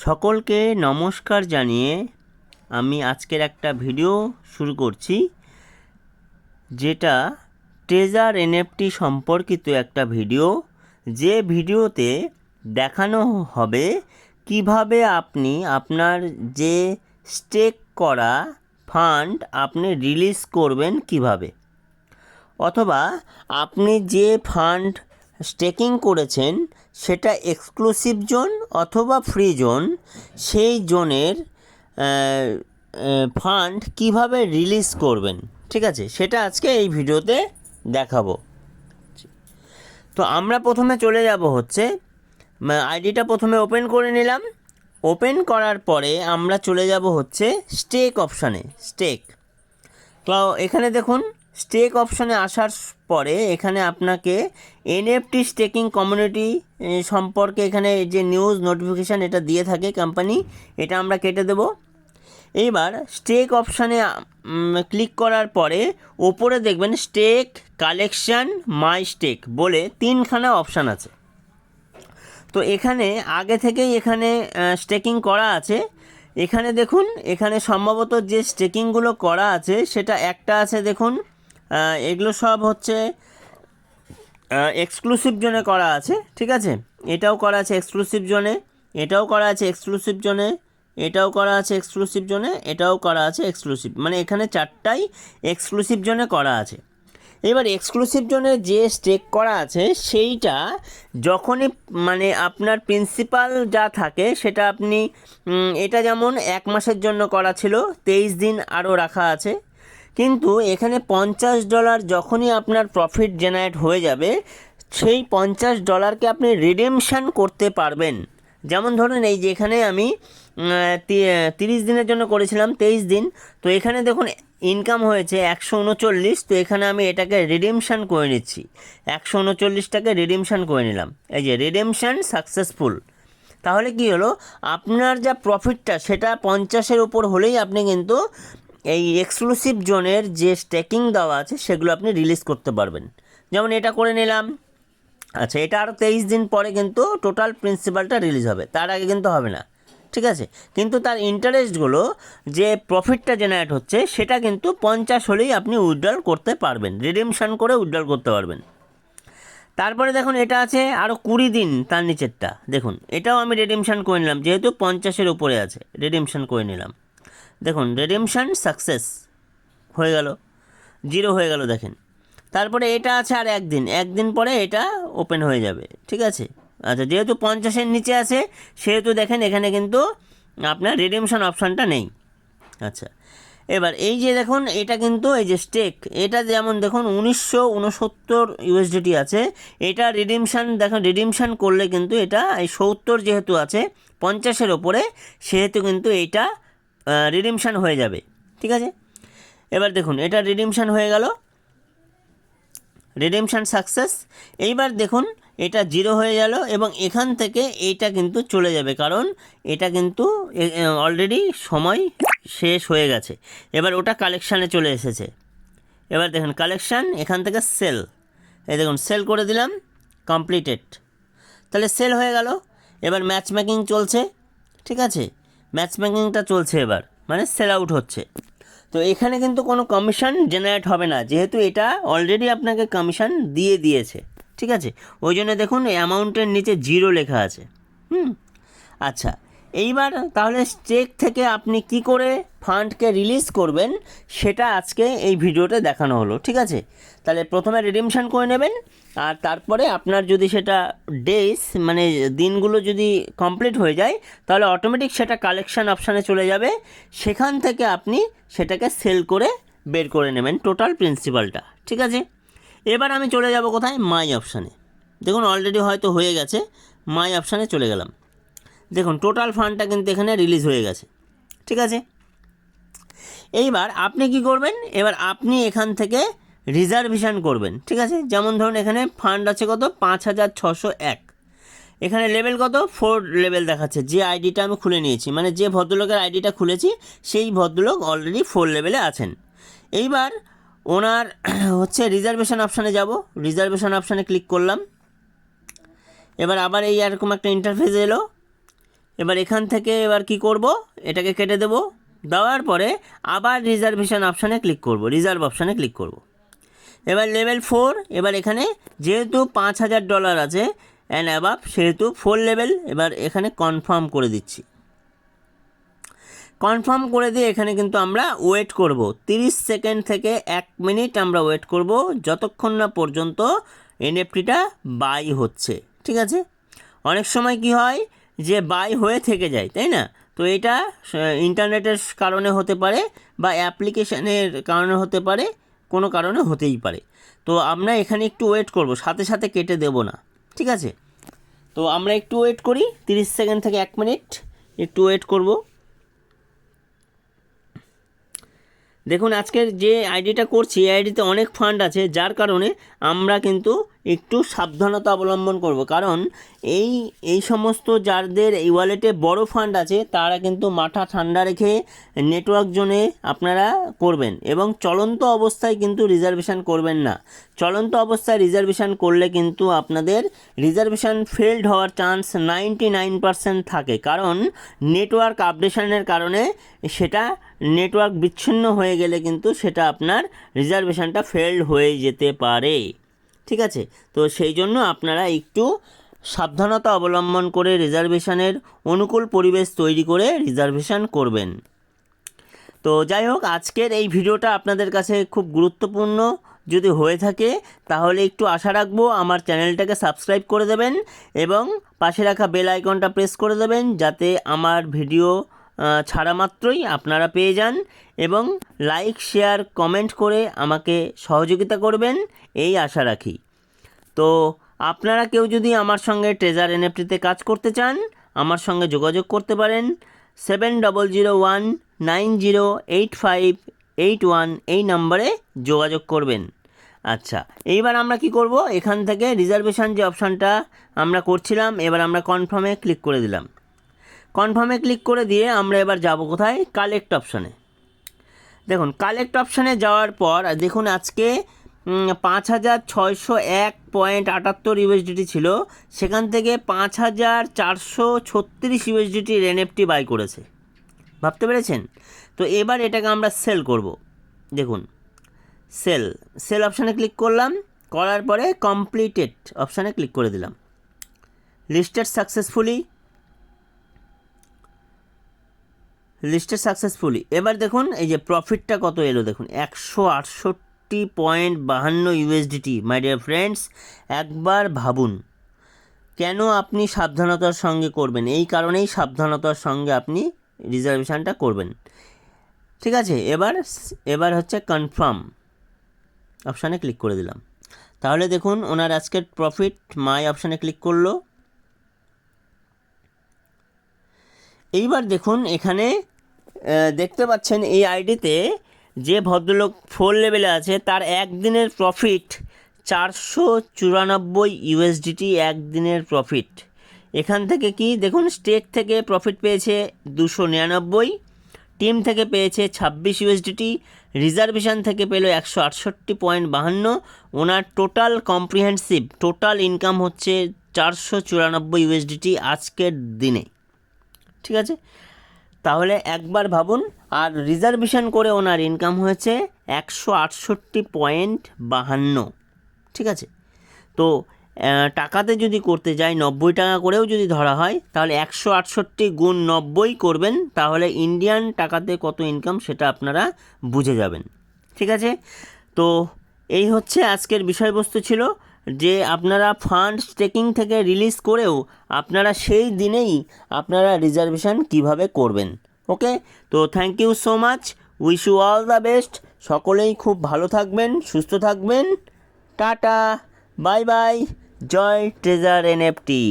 সকলকে নমস্কার জানিয়ে আমি আজকের একটা ভিডিও শুরু করছি, যেটা ট্রেজার এনএফটি সম্পর্কিত একটা ভিডিও। যে ভিডিওতে দেখানো হবে কীভাবে আপনি আপনার যে স্টেক করা ফান্ড আপনি রিলিজ করবেন কীভাবে। অথবা আপনি যে ফান্ড স্টেকিং করেছেন সেটা এক্সক্লুসিভ জোন অথবা ফ্রি জোন সেই জোনের ফান্ড কীভাবে রিলিজ করবেন, ঠিক আছে? সেটা আজকে এই ভিডিওতে দেখাবো। তো আমরা প্রথমে চলে যাব হচ্ছে আইডিটা প্রথমে ওপেন করে নিলাম। ওপেন করার পরে আমরা চলে যাব হচ্ছে স্টেক অপশানে স্টেক তো এখানে দেখুন স্টেক অপশানে আসার পরে এখানে আপনাকে এনএফটি স্টেকিং কমিউনিটি সম্পর্কে এখানে যে নিউজ নোটিফিকেশান এটা দিয়ে থাকে কোম্পানি এটা আমরা কেটে দেব। এইবার স্টেক অপশানে ক্লিক করার পরে ওপরে দেখবেন স্টেক কালেকশান মাই স্টেক বলে তিনখানা অপশান আছে। তো এখানে আগে থেকেই এখানে স্টেকিং করা আছে। এখানে দেখুন, এখানে সম্ভবত যে স্টেকিংগুলো করা আছে সেটা একটা আছে দেখুন। এগুলো সব হচ্ছে এক্সক্লুসিভ জোনে করা আছে, ঠিক আছে? এটাও করা আছে এক্সক্লুসিভ জোনে এটাও করা আছে এক্সক্লুসিভ জোনে এটাও করা আছে এক্সক্লুসিভ জোনে এটাও করা আছে এক্সক্লুসিভ মানে এখানে চারটাই এক্সক্লুসিভ জোনে করা আছে। এবার এক্সক্লুসিভ জোনে যে স্টেক করা আছে, সেইটা যখনই মানে আপনার প্রিন্সিপাল যা থাকে, সেটা আপনি এটা যেমন এক মাসের জন্য করা ছিল, তেইশ দিন আরও রাখা আছে কিন্তু এখানে পঞ্চাশ ডলার যখনই আপনার প্রফিট জেনারেট হয়ে যাবে, সেই পঞ্চাশ ডলারকে আপনি রিডেমশন করতে পারবেন। যেমন ধরুন এই যে এখানে আমি তিরিশ দিনের জন্য করেছিলাম, তেইশ দিন। তো এখানে দেখুন ইনকাম হয়েছে একশো উনচল্লিশ, তো এখানে আমি এটাকে রিডিমশন করে নিচ্ছি। একশো উনচল্লিশটাকে রিডিমশন করে নিলাম। এই যে রিডেমশন সাকসেসফুল তাহলে কি হলো? আপনার যা প্রফিটটা সেটা পঞ্চাশের উপর হলেই আপনি কিন্তু এই এক্সক্লুসিভ জোনের যে স্টেকিং দেওয়া আছে, সেগুলো আপনি রিলিজ করতে পারবেন। যেমন এটা করে নিলাম। আচ্ছা এটা আরও তেইশ দিন পরে কিন্তু টোটাল প্রিন্সিপালটা রিলিজ হবে। তার আগে কিন্তু হবে না। ঠিক আছে? কিন্তু তার ইন্টারেস্টগুলো যে প্রফিটটা জেনারেট হচ্ছে, সেটা কিন্তু পঞ্চাশ হলেই আপনি উইথড্রল করতে পারবেন। রিডিমশন করে উইথড্রল করতে পারবেন। তারপরে দেখুন, এটা আছে আরও কুড়ি দিন তার নিচেরটা। দেখুন, এটাও আমি রেডিমশান করে নিলাম। যেহেতু পঞ্চাশের উপরে আছে রেডিমশান করে নিলাম। দেখুন রেডিমশন সাকসেস হয়ে গেল জিরো হয়ে গেল দেখেন। তারপরে এটা আছে আর একদিন একদিন পরে এটা ওপেন হয়ে যাবে, ঠিক আছে? আচ্ছা যেহেতু পঞ্চাশের নিচে আছে, সেহেতু দেখেন এখানে কিন্তু আপনার রিডিমশন অপশানটা নেই। আচ্ছা এবার এই যে দেখুন, এটা কিন্তু এই যে স্টেক এটা যেমন দেখুন, উনিশশো উনসত্তর ইউএসডিটি আছে, এটা রিডিমশন দেখুন রিডিমশন করলে কিন্তু এটা এই সত্তর যেহেতু আছে, পঞ্চাশের ওপরে, সেহেতু কিন্তু এইটা রিডিমশন হয়ে যাবে, ঠিক আছে? এবার দেখুন, এটা রিডিমশান হয়ে গেল। রিডিমশান সাকসেস এইবার দেখুন, এটা জিরো হয়ে গেল এবং এখান থেকে এইটা কিন্তু চলে যাবে, কারণ এটা কিন্তু অলরেডি সময় শেষ হয়ে গেছে। এবার ওটা কালেকশানে চলে এসেছে। এবার দেখুন কালেকশান এখান থেকে সেল এই দেখুন সেল করে দিলাম কমপ্লিটেড তাহলে সেল হয়ে গেল। এবার ম্যাচ মেকিং চলছে, ঠিক আছে? ম্যাচ মেকিংটা চলছে এবার মানে সেল আউট হচ্ছে। তো এখানে কিন্তু কোনো কমিশন জেনারেট হবে না, যেহেতু এটা অলরেডি আপনাকে কমিশন দিয়ে দিয়েছে, ঠিক আছে? ওই জন্য দেখুন অ্যামাউন্টের নিচে জিরো লেখা আছে। হুম? আচ্ছা এইবার তাহলে স্টেক থেকে আপনি কি করে ফান্ডকে রিলিজ করবেন, সেটা আজকে এই ভিডিওতে দেখানো হলো, ঠিক আছে? তাহলে প্রথমে রিডিমশন করে নেবেন, আর তারপরে আপনার যদি সেটা ডেজ মানে দিনগুলো যদি কমপ্লিট হয়ে যায়, তাহলে অটোমেটিক সেটা কালেকশান অপশানে চলে যাবে। সেখান থেকে আপনি সেটাকে সেল করে বের করে নেবেন টোটাল প্রিন্সিপালটা ঠিক আছে? এবার আমি চলে যাব কোথায়? মাই অপশানে দেখুন অলরেডি হয়তো হয়ে গেছে মাই অপশানে চলে গেলাম। দেখুন টোটাল ফান্ডটা কিন্তু এখানে রিলিজ হয়ে গেছে, ঠিক আছে? এইবার আপনি কি করবেন? এবার আপনি এখান থেকে রিজার্ভেশন করবেন, ঠিক আছে? যেমন ধরুন এখানে ফান্ড আছে কত? পাঁচ হাজার ছশো এক। এখানে লেভেল কত? ফোর লেভেল দেখাচ্ছে। যে আইডিটা আমি খুলে নিয়েছি মানে যে ভদ্রলোকের আইডিটা খুলেছি, সেই ভদ্রলোক অলরেডি ফোর লেভেলে আছেন। এইবার ওনার হচ্ছে রিজার্ভেশন অপশানে যাব। রিজার্ভেশন অপশানে ক্লিক করলাম। এবার আবার এই এরকম একটা ইন্টারফেস এলো। এবার এখান থেকে এবার কি করব? এটাকে কেটে দেব। দেওয়ার পরে আবার রিজার্ভেশন অপশানে ক্লিক করব। রিজার্ভ অপশানে ক্লিক করব। এবার লেভেল ফোর এবার এখানে যেহেতু পাঁচ হাজার ডলার আছে অ্যান্ড অ্যাবাভ সেহেতু ফোর লেভেল এবার এখানে কনফার্ম করে দিচ্ছি। কনফার্ম করে দিয়ে এখানে কিন্তু আমরা ওয়েট করব। তিরিশ সেকেন্ড থেকে এক মিনিট আমরা ওয়েট করব, যতক্ষণ না পর্যন্ত এনএফটিটা বাই হচ্ছে। ঠিক আছে? অনেক সময় কি হয় যে বাই হয়ে থেকে যায়, তাই না? তো এটা ইন্টারনেটের কারণে হতে পারে বা অ্যাপ্লিকেশানের কারণে হতে পারে। কোনো কারণে হতেই পারে। তো আমরা এখানে একটু ওয়েট করব, সাথে সাথে কেটে দেব না, ঠিক আছে? তো আমরা একটু ওয়েট করি, তিরিশ সেকেন্ড থেকে এক মিনিট একটু ওয়েট করব। দেখুন, আজকের যে আইডিটা করছি, এই আইডিতে অনেক ফান্ড আছে, যার কারণে আমরা কিন্তু একটু সাবধানতা অবলম্বন করব। কারণ এই এই সমস্ত যাদের এই ওয়ালেটে বড় ফান্ড আছে, তারা কিন্তু মাথা ঠান্ডা রেখে নেটওয়ার্ক জোনে আপনারা করবেন এবং চলন্ত অবস্থায় কিন্তু রিজার্ভেশন করবেন না। চলন্ত অবস্থায় রিজার্ভেশন করলে কিন্তু আপনাদের রিজার্ভেশন ফেলড হওয়ার চান্স নাইনটি নাইন পার্সেন্ট থাকে। কারণ নেটওয়ার্ক আপডেশনের কারণে সেটা নেটওয়ার্ক বিচ্ছিন্ন হয়ে গেলে কিন্তু সেটা আপনার রিজার্ভেশনটা ফেলড হয়ে যেতে পারে। ঠিক আছে? তো সেই জন্য আপনারা একটু সাবধানতা অবলম্বন করে রিজার্ভেশনের অনুকূল পরিবেশ তৈরি করে রিজার্ভেশন করবেন। তো যাই হোক, আজকের এই ভিডিওটা আপনাদের কাছে খুব গুরুত্বপূর্ণ। যদি হয়ে থাকে, তাহলে একটু আশা রাখব আমার চ্যানেলটাকে সাবস্ক্রাইব করে দেবেন এবং পাশে রাখা বেল আইকনটা প্রেস করে দেবেন যাতে আমার ভিডিও ছাড়া মাত্রই আপনারা পেয়ে যান এবং লাইক শেয়ার কমেন্ট করে আমাকে সহযোগিতা করবেন, এই আশা রাখি। তো আপনারা কেউ যদি আমার সঙ্গে ট্রেজার এনএফটিতে কাজ করতে চান, আমার সঙ্গে যোগাযোগ করতে পারেন seven double zero one nine zero eight five eight one এই নম্বরে যোগাযোগ করবেন। আচ্ছা এইবার আমরা কি করব? এখান থেকে রিজার্ভেশন যে অপশানটা আমরা করছিলাম, এবার আমরা কনফার্মে ক্লিক করে দিলাম। কনফার্মে ক্লিক করে দিয়ে আমরা এবার যাব কোথায়? কালেক্ট অপশানে দেখুন কালেক্ট অপশানে যাওয়ার পর দেখুন আজকে পাঁচ হাজার ছয়শো এক পয়েন্ট আটাত্তর ইউএসডিটি ছিল। সেখান থেকে পাঁচ হাজার চারশো ছত্রিশ ইউএসডিটির এনএফটি বাই করেছে। ভাবতে পেরেছেন? তো এবার এটাকে আমরা সেল করব। দেখুন সেল সেল অপশানে ক্লিক করলাম। করার পরে কমপ্লিটেড অপশানে ক্লিক করে দিলাম। লিস্টেড সাকসেসফুলি লিস্টেড সাকসেসফুলি এবার দেখুন, এই যে প্রফিটটা কত এলো, দেখুন, একশো আটষট্টি পয়েন্ট বাহান্ন ইউএসডিটি মাই ডিয়ার ফ্রেন্ডস একবার ভাবুন, কেন আপনি সাবধানতার সঙ্গে করবেন? এই কারণেই সাবধানতার সঙ্গে আপনি রিজার্ভেশনটা করবেন। ঠিক আছে, এবার এবার হচ্ছে কনফার্ম অপশানে ক্লিক করে দিলাম। তাহলে দেখুন, ওনার আজকের প্রফিট মাই অপশানে ক্লিক করল। এইবার দেখুন, এখানে দেখতে পাচ্ছেন এই আইডিতে যে ভদ্রলোক ফোর লেভেলে আছে, তার একদিনের প্রফিট চারশো চুরানব্বই ইউএসডিটি একদিনের প্রফিট এখান থেকে কি? দেখুন স্টেক থেকে প্রফিট পেয়েছে দুশো নিরানব্বই টিম থেকে পেয়েছে ছাব্বিশ ইউএসডিটি রিজার্ভেশন থেকে পেল একশো আটষট্টি পয়েন্ট বাহান্ন। ওনার টোটাল কম্প্রিহেন্সিভ টোটাল ইনকাম হচ্ছে চারশো চুরানব্বই ইউএসডিটি আজকের দিনে। ঠিক আছে? তাহলে একবার ভাবুন, আর রিজার্ভেশন করে ওনার ইনকাম হয়েছে একশো আটষট্টি পয়েন্ট বাহান্ন। ঠিক আছে? তো টাকাতে যদি করতে যাই নব্বই টাকা করেও যদি ধরা হয়, তাহলে একশো আটষট্টি গুণ নব্বই করবেন, তাহলে ইন্ডিয়ান টাকাতে কত ইনকাম সেটা আপনারা বুঝে যাবেন। ঠিক আছে? তো, এই হচ্ছে আজকের বিষয়বস্তু ছিল। যে আপনারা ফান্ড স্টেকিং থেকে রিলিজ করেও আপনারা সেই দিনেই আপনারা রিজার্ভেশন কীভাবে করবেন, ওকে? তো thank you so much wish you all the best সকলেই খুব ভালো থাকবেন, সুস্থ থাকবেন, টাটা বাই বাই জয় ট্রেজার এনএফটি